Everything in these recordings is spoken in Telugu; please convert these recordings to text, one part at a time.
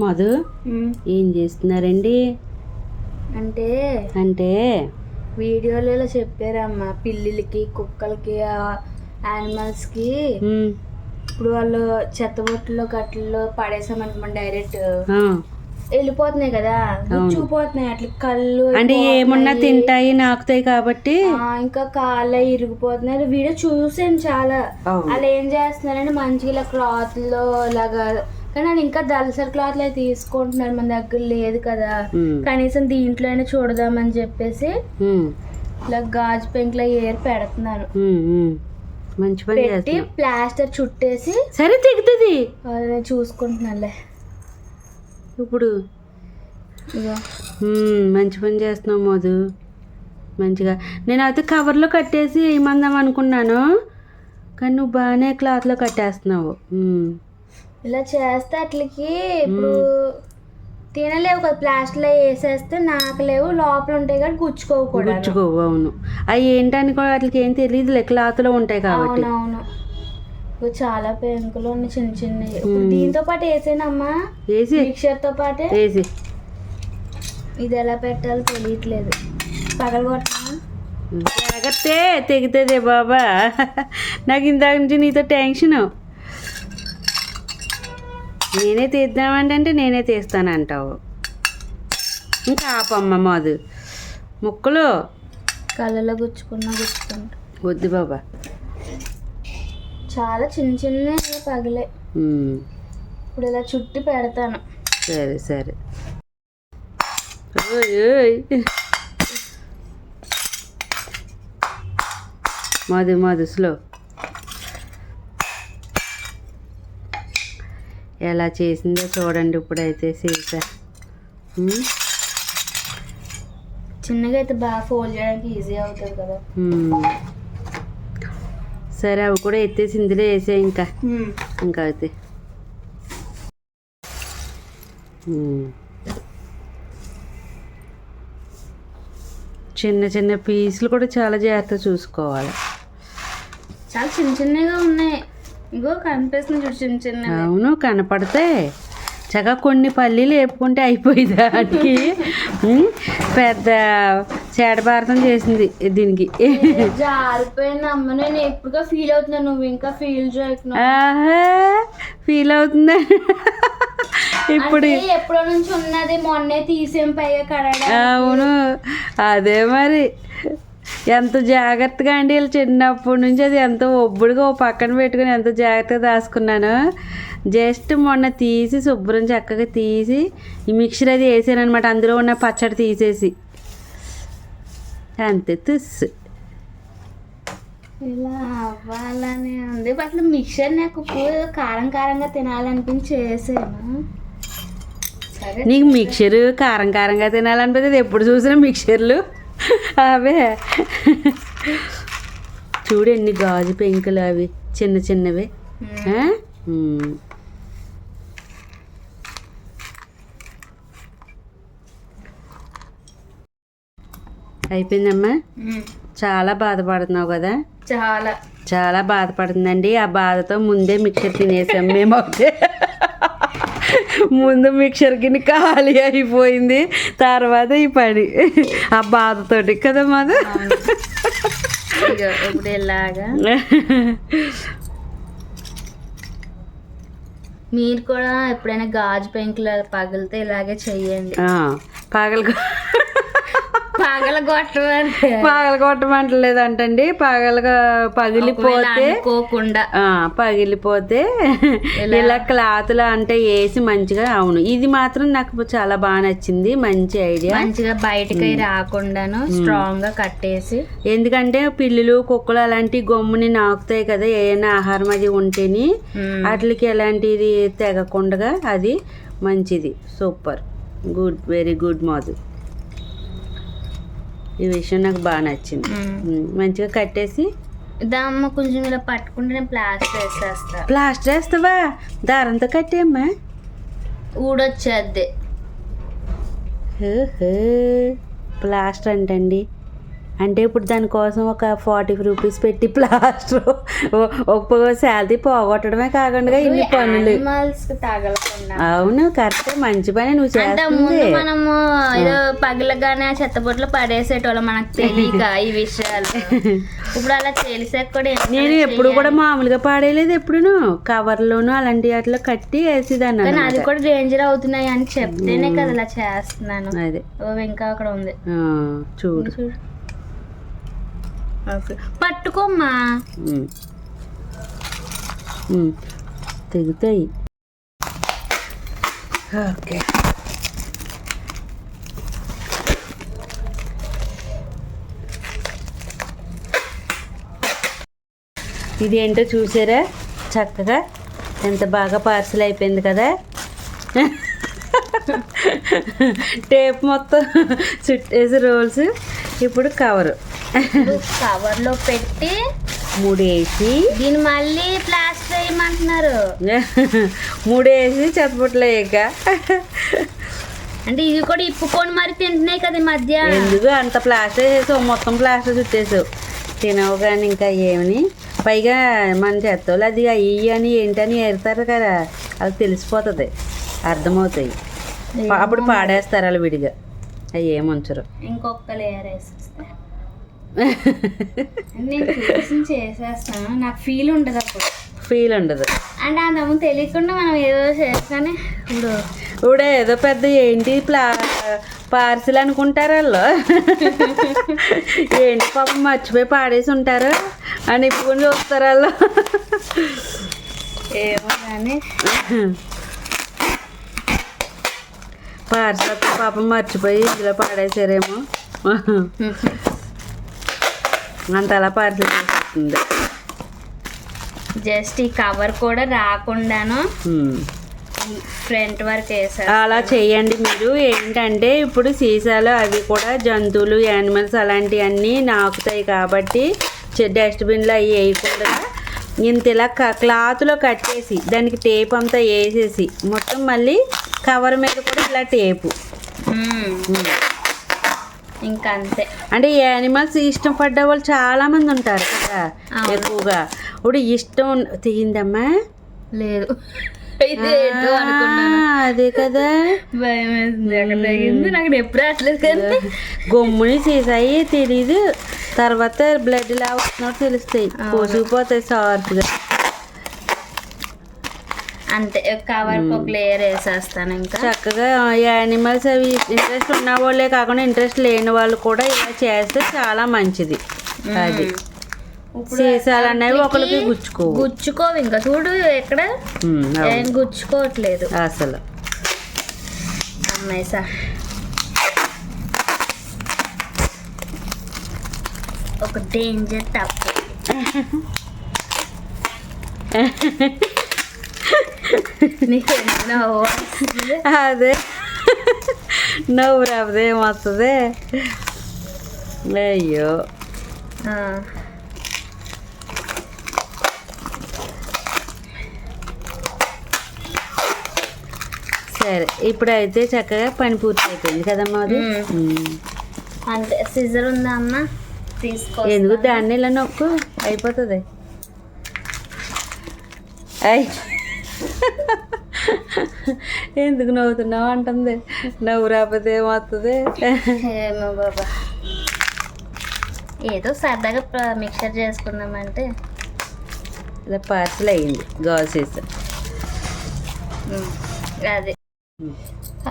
మధు ఏం చేస్తున్నారండి? అంటే అంటే? వీడియోలలో చెప్పారమ్మా పిల్లిలకి కుక్కలకి యానిమల్స్కి. ఉమ్, ఇప్పుడు వాళ్ళు చెత్తబొట్టులో గట్లలో పడేసామనుకోండి డైరెక్ట్ వెళ్ళిపోతున్నాయి కదా? గుచ్చుకుపోతున్నాయి అట్లా కళ్ళు అంటే ఏమున్నా. తింటాయి నాకుతాయి కాబట్టి? ఇంకా కాళ్ళు ఇరిగిపోతున్నాయి. వీడియో చూసాను చాలా. వాళ్ళు ఏం చేస్తున్నారంటే మంచిగా ఇలా క్లాత్లో ఇలాగా కానీ ఇంకా దళసరి క్లాత్ అవి తీసుకుంటున్నారు మన దగ్గర లేదు కదా. కనీసం దీంట్లోనే చూడదామని చెప్పేసి ఇలా గాజు పెంకులో ఏరు పెడుతున్నాను. ఉమ్. మంచి పని పెట్టి ప్లాస్టర్ చుట్టేసి సరే తెగుతుంది. చూసుకుంటున్నానులే. ఇప్పుడు మంచి పని చేస్తున్నావు మధు మంచిగా. నేను అయితే కవర్లో కట్టేసి వేయమందాం అనుకున్నాను కానీ నువ్వు బాగానే క్లాత్లో కట్టేస్తున్నావు. ఇలా చేస్తే అట్లకి ఇప్పుడు తినలేవు కదా ప్లాస్టిక్లో వేసేస్తే నాకలేవు లోపల ఉంటాయి కాబట్టి గుచ్చుకోవు కూడా గుచ్చుకోవు అవును. అవి ఏంటని కూడా వాటికి ఏం తెలియదులే క్లాత్లో ఉంటాయి కాబట్టి. ఇగో చాలా పెంకులు ఉన్నాయి చిన్న చిన్నవి. ఇప్పుడు దీంతో పాటు వేసేనమ్మా. వేసి. మిక్చర్తో పాటే. వేసి. ఇది ఎలా పెట్టాలో తెలియట్లేదు. పగలగొట్టా జాగ్రత్తే తెగుతుంది బాబా. నాకు ఇందాక నుంచి నీతో టెన్షన్. నేనే తీద్దామంటే అంటే నేనే తీస్తానంటావు. ఇంకా ఆపమ్మ మధు. ముక్కలు. కళ్ళలో గుచ్చుకున్నా గుచ్చుకుంటా. వద్దు బాబా. చాలా చిన్న చిన్నవి పగిలే. ఇప్పుడు ఇలా చుట్టి పెడతాను. సరే సరే. మధు మధు స్లో. ఎలా చేసిందో చూడండి ఇప్పుడైతే ఉమ్, చిన్నగా అయితే బాగా ఫోల్డ్ చేయడానికి ఈజీ అవుతుంది కదా. సరే అవి కూడా ఎత్తేసి ఇందులో వేసే ఇంకా. ఇంకా అయితే. చిన్న చిన్న పీసులు కూడా చాలా జాగ్రత్తగా చూసుకోవాలి. చాలా చిన్న చిన్నగా ఉన్నాయి. ఇగో కనిపిస్తుంది చూడు చిన్న చిన్న అవును కనపడతాయి చక్కగా కొన్ని పల్లీలు వేపుకుంటే అయిపోయింది దానికి పెద్ద చేడభారతం చేసింది దీనికి. జారిపోయిన అమ్మ నేను ఎప్పుడుగా ఫీల్ అవుతున్నాను నువ్వు ఇంకా ఫీల్ ఫీల్ అవుతుందా? ఇప్పుడు ఎప్పుడో నుంచి ఉన్నది మొన్నే తీసేం పైగా కడగడం అవును అదే మరి. ఎంత జాగ్రత్తగా అండి వీళ్ళు చిన్నప్పటి నుంచి అది ఎంత ఒబ్బుడుగా ఓ పక్కన పెట్టుకుని ఎంత జాగ్రత్తగా దాచుకున్నాను. జస్ట్ మొన్న తీసి శుభ్రం చక్కగా తీసి ఈ మిక్చర్ అది వేసాను అనమాట అందులో ఉన్న పచ్చడి తీసేసి. అంతే తుస్సు. ఇలా అవ్వాలని ఉంది. అసలు మిక్చర్ నాకు ఇప్పుడు కారం కారంగా తినాలనిపించి చేసాను నీకు మిక్చర్ కారం కారంగా తినాలనిపిస్తుంది. ఎప్పుడు చూసినా మిక్చర్లు అవే. చూడు ఎన్ని గాజు పెంకులు అవి చిన్న చిన్నవి. అయిపోయిందమ్మా? మ్మ్. చాలా బాధపడుతున్నావు కదా? చాలా. చాలా బాధపడుతుందండి. ఆ బాధతో ముందే మిక్చర్ తినేసాం మేము ఒకటే ముందు మిక్చర్ గిన్నె ఖాళీ అయిపోయింది. తర్వాత ఈ పని. ఆ బాధతోటి కదా మాది. ఇగో ఇప్పుడు ఇలాగా. మీరు కూడా ఎప్పుడైనా గాజు పెంకులు పగిలితే ఇలాగే చెయ్యండి. పగల పగల పగల పగలగా పగిలిపోతే అనుకోకుండా. ఆ, పగిలిపోతే ఇలా క్లాత్లు అంటే వేసి మంచిగా అవును. ఇది మాత్రం నాకు చాలా బాగా నచ్చింది. మంచి ఐడియా. మంచిగా బయటకి రాకుండాను స్ట్రాంగ్గా కట్టేసి. ఎందుకంటే పిల్లులు కుక్కలు అలాంటి గమ్ముని నాకుతాయి కదా ఏమైనా ఆహారం అది ఉంటేని. వాటికి ఎలాంటిది తెగకుండా అది మంచిది. సూపర్. గుడ్ వెరీ గుడ్ మాదు ఈ విషయం నాకు బాగా నచ్చింది. మంచిగా కట్టేసి దమ్మ కొంచెం ఇలా పట్టుకుంటే నేను ప్లాస్టర్ వేసేస్తా. ప్లాస్టర్ వేస్తావా? దారంతో కట్టేమ్మా ఊడొచ్చేద్ది. ప్లాస్టర్ అంటండి. అంటే ఇప్పుడు దానికోసం ఒక ఫార్టీ రూపీస్ పెట్టి ప్లాస్టర్ ఒక శాలరీ పోగొట్టడమే కాకుండా ఇన్ని పనులు. అవును కరెక్ట్ మంచి పని నువ్వు చేస్తుంది ముందు మనము ఏదో పగలగానే ఆ చెత్తబొట్లు పడేసేటోళ్ళం మనకు తెలియక ఈ విషయాలు. ఇప్పుడు అలా తెలిసాక కూడా నేను ఎప్పుడు కూడా మామూలుగా పాడేయలేదు ఎప్పుడును. కవర్లోను అలాంటి వాటిలో కట్టి వేసేదాన్ని కానీ అది. కూడా డేంజర్ అవుతున్నాయి అని చెప్తేనే కదా అలా చేస్తున్నాను. అదే. ఓ ఇంకా అక్కడ ఉంది. చూడు. చూడు. పట్టుకోమ్మా. తెగుతాయి. ఓకే. ఇది ఏంటో చూసారా? చక్కగా ఎంత బాగా పార్సల్ అయిపోయింది కదా? టేప్ మొత్తం చుట్టేసి రోల్స్ ఇప్పుడు కవరు కవర్లో పెట్టి మూడేసి. దీన్ని మళ్ళీ ప్లాస్టర్ వేయమంటున్నారు మూడేసి చెత్తపుట్లో ఇక అంటే ఇది కూడా ఇప్పుకొని మరి తింటున్నాయి కదా ఈ మధ్య. ఎందుకు అంత ప్లాస్టర్ చేసావు మొత్తం ప్లాస్టర్ చుట్టేసావు. తినవు కానీ ఇంకా ఏమని పైగా మన చెత్తలు అది అయ్యి అని ఏంటని ఏరుతారు కదా. అది తెలిసిపోతుంది. అర్థమవుతాయి. అప్పుడు పాడేస్తారు వాళ్ళు విడిగా. అవి ఏముంచరు ఇంకొక లేయర్ వేసేస్తా నేను చూసి చేసేస్తాను. నాకు ఫీల్ ఉండదు అప్పుడు. ఫీల్ ఉండదు. అంటే అంతకుముందు తెలియకుండా మనం ఏదో చేస్తానే ఇప్పుడు ఇప్పుడు ఏదో పెద్ద ఏంటి ప్లా పార్సిల్ అనుకుంటారు వాళ్ళు. ఏంటి పాపం మర్చిపోయి పాడేసి ఉంటారు. అని ఇప్పుడు చూస్తారు వాళ్ళు. ఏమో కానీ పార్సిల్ పాపం మర్చిపోయి ఇందులో పాడేసారేమో అంత అలా పార్సిల్ చేసేస్తుంది జస్ట్ ఈ కవర్ కూడా రాకుండాను. ఫ్రంట్ వరకు వేసారు. అలా చేయండి మీరు. ఏంటంటే ఇప్పుడు సీసాలు అవి కూడా జంతువులు యానిమల్స్ అలాంటివన్నీ నాకుతాయి కాబట్టి డస్ట్బిన్లో అవి వేయకుండా ఇంత ఇలా క్లాత్లో కట్టేసి దానికి టేప్ అంతా వేసేసి మొత్తం మళ్ళీ కవర్ మీద కూడా ఇలా టేపు. ఇంకా అంతే అంటే యానిమల్స్ ఇష్టం పడ్డ వాళ్ళు చాలా మంది ఉంటారు కదా. ఎక్కువగా. ఇప్పుడు ఇష్టం తీయిందమ్మా? లేదు. అదే కదా. భయం వేసింది నాకు ఎప్పుడు రావట్లేదు కానీ గమ్ముని చేసాయి తెలీదు. తర్వాత బ్లడ్ ఇలా వస్తున్నట్టు తెలుస్తాయి. పోసుకుపోతాయి షార్ప్గా అంతే కవర్ ఒక లేయర్ వేసేస్తాను ఇంకా. చక్కగా యానిమల్స్ అవి ఇంట్రెస్ట్ ఉన్న వాళ్ళే కాకుండా ఇంట్రెస్ట్ లేని వాళ్ళు కూడా ఇలా చేస్తే చాలా మంచిది. అది. సీసాలు అనేవి ఒకరికి వాటికి గుచ్చుకోవు. ఇంకా. చూడు ఎక్కడ? గుచ్చుకోవట్లేదు. అసలు. అమ్మాయి సా ఒక డేంజర్ తప్పు? అదే. నవ్వు రాబోదే ఏమొస్తుంది అయ్యో. సరే ఇప్పుడైతే చక్కగా పని పూర్తి అయిపోయింది కదమ్మా అది. ఉమ్. అంతే సిజర్ ఉందా అమ్మ? తీసుకో ఎందుకు దాన్ని ఇలా నొక్కు? అయిపోతుంది. అయ్ ఎందుకు నవ్వుతున్నావు అంటుంది. నవ్వు రాకపోతే ఏమవుతుంది? ఏమో బాబా. ఏదో సరదాగా మిక్చర్ చేసుకుందామంటే ఇలా పార్సల్ అయ్యింది గాసెస్ అది.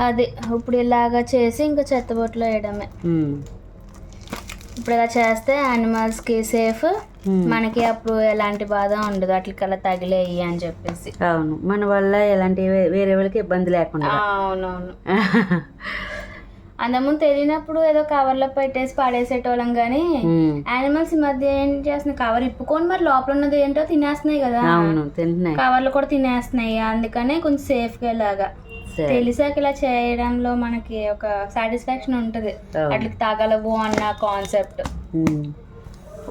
అది ఇప్పుడు ఇలాగా చేసి ఇంకా చెత్తబొట్లో వేయడమే. ఇప్పుడు ఇలా చేస్తే యానిమల్స్కి సేఫ్ మనకి అప్పుడు ఎలాంటి బాధ ఉండదు. అట్లకి అలా తగిలేయి అని చెప్పేసి. అవును. మన వల్ల ఎలాంటి వేరే వాళ్ళకి ఇబ్బంది లేకుండా. అవునవును. అంతకుముందు తెలియనప్పుడు ఏదో కవర్లో పెట్టేసి పడేసేటోళ్ళం కానీ. యానిమల్స్ ఈ మధ్య ఏం చేస్తున్నాయి? కవర్ ఇప్పుకొని మరి లోపల ఉన్నది ఏంటో తినేస్తున్నాయి కదా. అవును. తింటున్నాయి. కవర్లు కూడా తినేస్తున్నాయి. అందుకనే కొంచెం సేఫ్గా ఇలాగా. తెలిసాక ఇలా చేయడంలో మనకి ఒక సాటిస్ఫాక్షన్ ఉంటుంది. అట్లకి తాగలవు అన్న కాన్సెప్ట్ ఉమ్.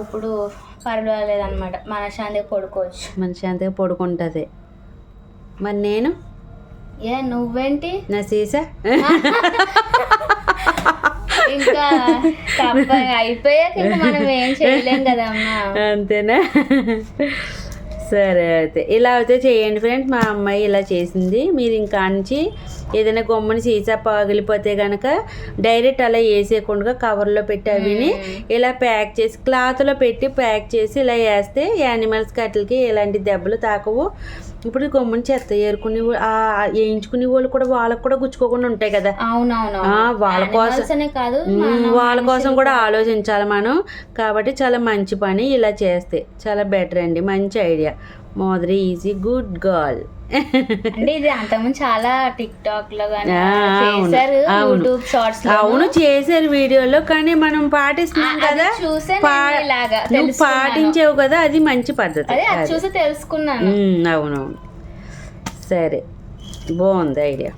ఇప్పుడు పర్వాలేదు అనమాట మనశ్శాంతిగా పడుకోవచ్చు. మనిషి అంతగా పడుకుంటుంది. మరి నేను? ఏ నువ్వేంటి? నా సీసా? ఇంకా అయిపోయాక మనం ఏం చేయలేం కదమ్మా. అంతేనా? సరే అయితే ఇలా అయితే చేయండి ఫ్రెండ్స్. మా అమ్మాయి ఇలా చేసింది. మీరు ఇంకా నుంచి ఏదైనా గొమ్మని సీసా పగిలిపోతే కనుక డైరెక్ట్ అలా వేసేయకుండా కవర్లో పెట్టి అవిని ఇలా ప్యాక్ చేసి క్లాత్లో పెట్టి ప్యాక్ చేసి ఇలా వేస్తే యానిమల్స్ కట్లకి ఎలాంటి దెబ్బలు తాకవు. ఇప్పుడు గొమ్మని చెత్త ఏరుకునే వేయించుకునే వాళ్ళు కూడా వాళ్ళకు కూడా గుచ్చుకోకుండా ఉంటాయి కదా. అవునవును ఆ, వాళ్ళ కోసం కాదు వాళ్ళ కోసం కూడా ఆలోచించాలి మనం. కాబట్టి చాలా మంచి పని ఇలా చేస్తే చాలా బెటర్ అండి. మంచి ఐడియా. మోదరి ఈజీ గుడ్ గర్ల్ అంటే ఇది అంతకుముందు చాలా టిక్ టాక్లో చేశారు. యూట్యూబ్ షార్ట్స్ అవును చేశారు వీడియోలో కానీ మనం పాటిస్తున్నాం కదా చూసే నువ్వు. పాటించావు కదా అది మంచి పద్ధతి అదే అది అది. చూసి తెలుసుకున్నాను అవునవును సరే బాగుంది ఐడియా.